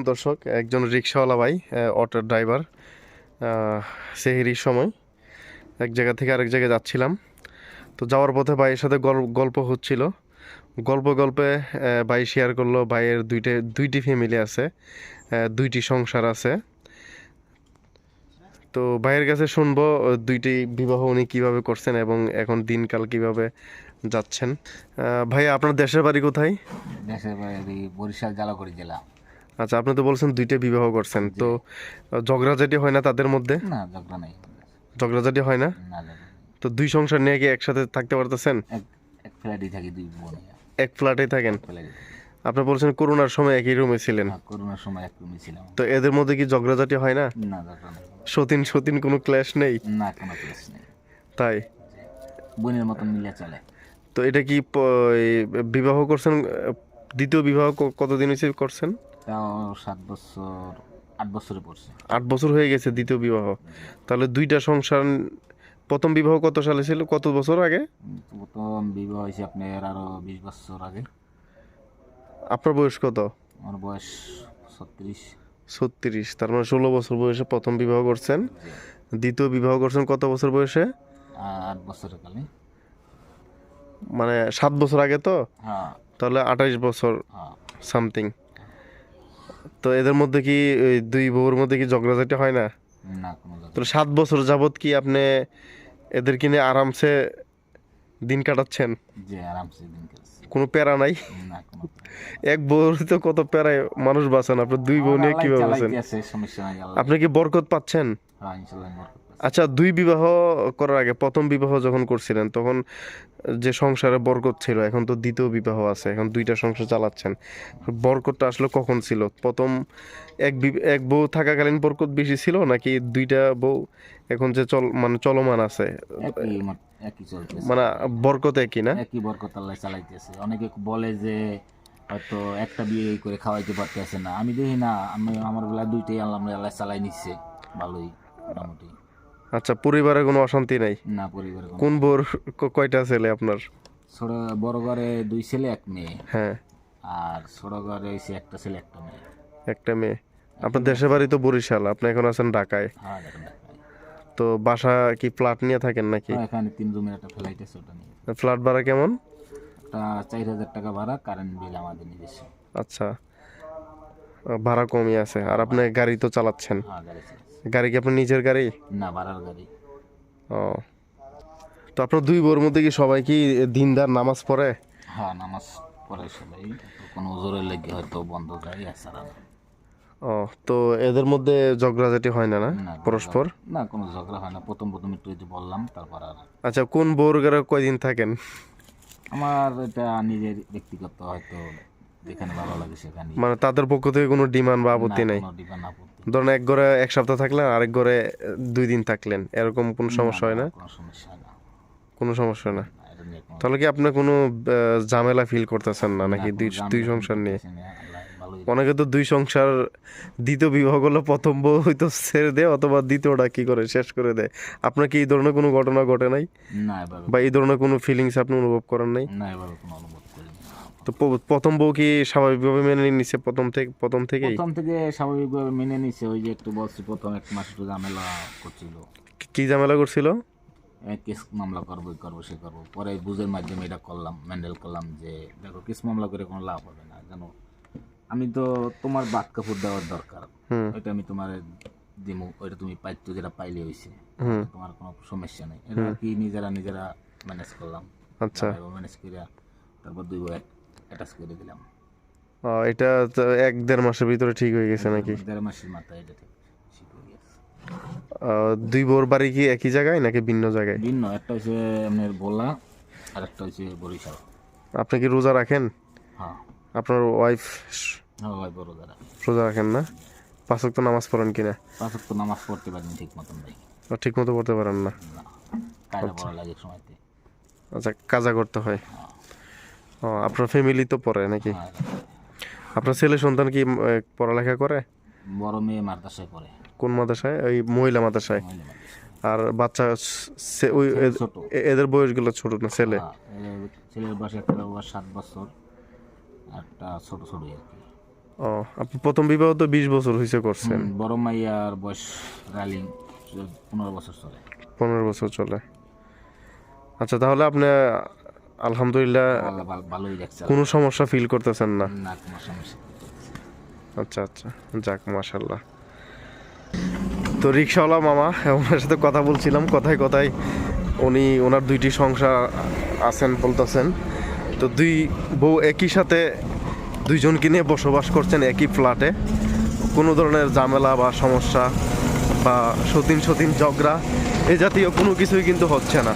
দর্শক, একজন রিক্সাওয়ালা ভাই অটো ড্রাইভার সেহেরির সময়। এক জায়গা থেকে আরেক জায়গায় যাচ্ছিলাম। তো যাওয়ার পথে ভাইয়ের সাথে গল- গল্প হচ্ছিল। গল্প গল্পে ভাই শেয়ার করল, ভাইয়ের দুইটা, দুইটি ফ্যামিলি আছে দুইটি সংসার আছে। তো ভাইয়ের কাছে শুনব দুইটি বিবাহ উনি কীভাবে করছেন এবং এখন দিনকাল কীভাবে যাচ্ছেন। ভাই আপনার দেশের বাড়ি কোথায়? দেশের বাড়ি, বরিশাল জালাকুড়ি জেলা। আচ্ছা আপনি তো বলছেন দুইটা বিবাহ করছেন তো আহ, ঝগড়াঝাটি হয় না তাদের মধ্যে? না ঝগড়া নেই। ঝগড়াঝাটি হয় না? তো দুই সংসার নিয়ে কি একসাথে থাকতে পারতেছেন? এক ফ্ল্যাটই থাকি দুই বোন। এক ফ্ল্যাটেই থাকেন? আপনি বলছেন করোনার সময় একই রুমে ছিলেন। করোনার সময় এক রুমে ছিলাম। তো এদের মধ্যে কি ঝগড়া ঝগড়াঝাটি হয় না? না ঝগড়া সতীন সতীন কোনো ক্ল্যাশ নেই? না কোনো প্লেস নেই। তাই? বোনের মতন মিলে চলে। তো এটা কি বিবাহ করছেন দ্বিতীয় বিবাহ কতদিন হয়েছে করছেন? তাও সাত বছর আট বছরে পড়ছে। আট বছর হয়ে গেছে দ্বিতীয় বিবাহ। তাহলে দুইটা সংসার প্রথম বিবাহ কত সালে ছিল? কত বছর আগে? প্রথম বিবাহ হয়েছে আপনার আরও বিশ বছর আগে। আপনার বয়স কত? আমার বয়স ছত্রিশ। ছত্রিশ তার মানে ষোলো বছর বয়সে প্রথম বিবাহ করছেন। দ্বিতীয় বিবাহ করছেন কত বছর বয়সে? আট বছরের কালে। মানে সাত বছর আগে তো? হ্যাঁ। তাহলে আঠাইশ বছর হ্যাঁ। সামথিং। তো এদের মধ্যে কি ওই দুই বউর মধ্যে কি ঝগড়াঝাটি হয় না? তো সাত বছর যাবত কি আপনি এদের কিনে আরামসে দিন কাটাচ্ছেন? আরামসে কোনো প্যারা নাই? এক বউর তো কত প্যারায় মানুষ বাঁচেন আপনার দুই বউ নিয়ে কীভাবে বাঁচেন? আপনি কি বরকত পাচ্ছেন? আচ্ছা দুই বিবাহ করার আগে প্রথম বিবাহ যখন করছিলেন তখন যে সংসারে বরকত ছিল এখন তো দ্বিতীয় বিবাহ আছে এখন দুইটা সংসার চালাচ্ছেন। বরকতটা আসলে কখন ছিল? প্রথম এক এক বউ থাকাকালীন বরকত বেশি ছিল নাকি দুইটা বউ এখন যে চল মানে চলমান আছে? মানে বরকত একই না? একই বরকত আল্লাহ চালাইতেছে। অনেকে বলে যে হয়তো একটা বিয়ে করে খাওয়াইতে পারতেছে না। আমি দেখি না আমি আমার বেলা দুইটাই আল্লাহ আল্লাহ চালাই নিচ্ছে। ভালোই মোটামুটি। আচ্ছা পরিবারে কোনো অশান্তি নাই? না পরিবারে কোনো- কোন বউর ক- কয়টা ছেলে আপনার? ছোট বড় ঘরে দুই ছেলে এক মেয়ে। হ্যাঁ। আর ছোট ঘরে হয়েছে একটা ছেলে একটা মেয়ে। একটা মেয়ে। আপনার দেশের বাড়ি তো বরিশাল আপনি এখন আছেন ঢাকায়। হ্যাঁ দেখেন। তো বাসা কি ফ্ল্যাট নিয়ে থাকেন নাকি? হ্যাঁ, এখানে তিন রুমের একটা ফ্লাইট আছে ওটা নিয়ে। ফ্ল্যাট ভাড়া কেমন? একটা চার হাজার টাকা ভাড়া কারেন্ট বিল আমাদের নিজস্ব। আচ্ছা। আহ, ভাড়া কমই আছে আর আপনি গাড়ি তো চালাচ্ছেন। হ্যাঁ গাড়ি চালাচ্ছে। গাড়ি কি আপনার নিজের গাড়ি? না ভাড়ার গাড়ি। ও। তো আপনার দুই বোর মধ্যে কি সবাই কি দিনদার নামাজ পড়ে? হ্যাঁ নামাজ পড়ে সবাই। কোনো জোরের লেগে হয়তো বন্ধ এছাড়া না। ও তো এদের মধ্যে ঝগড়া ঝগড়াঝাটি হয় না না? পরস্পর? না কোনো ঝগড়া হয় না। প্রথম প্রথম একটু একটু বললাম তারপর আর আচ্ছা কোন ঘরে কয়দিন থাকেন? আমার এটা নিজের ব্যক্তিগত হয়তো যেখানে ভালো লাগে সেখানে মানে তাদের পক্ষ থেকে কোনো ডিমান্ড বা আপত্তি নাই? ডিমান্ড আপত্তি ধরেন এক ঘরে এক সপ্তাহ থাকলেন আরেক ঘরে দুই দিন থাকলেন এরকম কোনো সমস্যা হয় না? কোনো সমস্যা হয় না। কোনো সমস্যা তাহলে কি আপনি কোনো ঝামেলা ফিল করতেছেন না নাকি দুই দুই সংসার নিয়ে? অনেকে তো দুই সংসার দ্বিতীয় বিবাহ করলে প্রথম বউ হয়তো ছেড়ে দেয় অথবা দ্বিতীয়টা কি করে শেষ করে দেয়। আপনার কি এই ধরনের কোনো ঘটনা ঘটে নাই? বা এই ধরনের কোনো ফিলিংস আপনি অনুভব করেন নাই? না কোনো অনুভব তো প্রথম বউ কি স্বাভাবিকভাবে মেনে নিচ্ছে প্রথম থেকে প্রথম থেকে প্রথম থেকে স্বাভাবিকভাবে মেনে নিছে ওই যে একটু বলছি প্রথম এক মাস একটু ঝামেলা করছিল। কি ঝামেলা করছিল? কেস মামলা করব করব সে করব। পরে বুঝের মাধ্যমে এটা করলাম ম্যান্ডেল করলাম যে দেখো কেস মামলা করে কোনো লাভ হবে না জানো? আমি তো তোমার বাদ কাপড় দেওয়ার দরকার। ওইটা আমি তোমার দিমু ওইটা তুমি পাইতো যেটা পাইলে হয়েছে তোমার কোনো সমস্যা নেই। এটা কি নিজেরা নিজেরা ম্যানেজ করলাম। আচ্ছা। ম্যানেজ করে তারপর দুই বই অ্যাটাচ করে দিলাম। এটা তো এক দেড় মাসের ভিতরে ঠিক হয়ে গেছে নাকি? দেড় মাসের মাথায় এটা ঠিক হয়ে গেছে। দুই বউর বাড়ি কি একই জায়গায় নাকি ভিন্ন জায়গায়? ভিন্ন একটা হচ্ছে আপনার আর একটা হচ্ছে বরিশাল। আপনি কি রোজা রাখেন? হ্যাঁ। আপনার ওয়াইফ হ্যাঁ ভাই বড় দ্বারা রোজা রাখেন না? পাঁচ তো নামাজ পড়েন কিনা পাঁচ নামাজ পড়তে পারিনি ঠিক মতন ভাই। ঠিক মতো পড়তে পারেন না? কায়দা পড়া লাগে সময়তে। আচ্ছা কাজা করতে হয়। ও আপনার ফ্যামিলি তো পড়ে নাকি? হ্যাঁ, আপনার ছেলে সন্তান কি পড়ালেখা করে? বড় মেয়ে মাদ্রাসায় পড়ে। কোন মাদ্রাসায়? ওই মহিলা মাদ্রাসায়? আর বাচ্চা ওই এদের বয়সগুলো ছোট না ছেলে? হ্যাঁ, ছেলের বয়স একটা বয়স সাত বছর। একটা ছোট ছোট আর কি। ও আপনি প্রথম বিবাহ তো বিশ বছর হয়েছে করছেন। বড় মাইয়ার বয়স রালিং পনেরো বছর চলে। পনেরো বছর চলে। আচ্ছা তাহলে আপনি আলহামদুলিল্লাহ ভালোই কোনো সমস্যা ফিল করতেছেন না? না কোনো সমস্যা। আচ্ছা আচ্ছা যাক মাশাল্লাহ তো রিক্সাওয়ালা মামা ওনার সাথে কথা বলছিলাম কথায় কথায় উনি ওনার দুইটি সংসার আছেন বলতেছেন। তো দুই বউ একই সাথে দুইজনকে নিয়ে বসবাস করছেন একই ফ্ল্যাটে কোনো ধরনের ঝামেলা বা সমস্যা বা সতীন সতীন ঝগড়া এ জাতীয় কোনো কিছুই কিন্তু হচ্ছে না।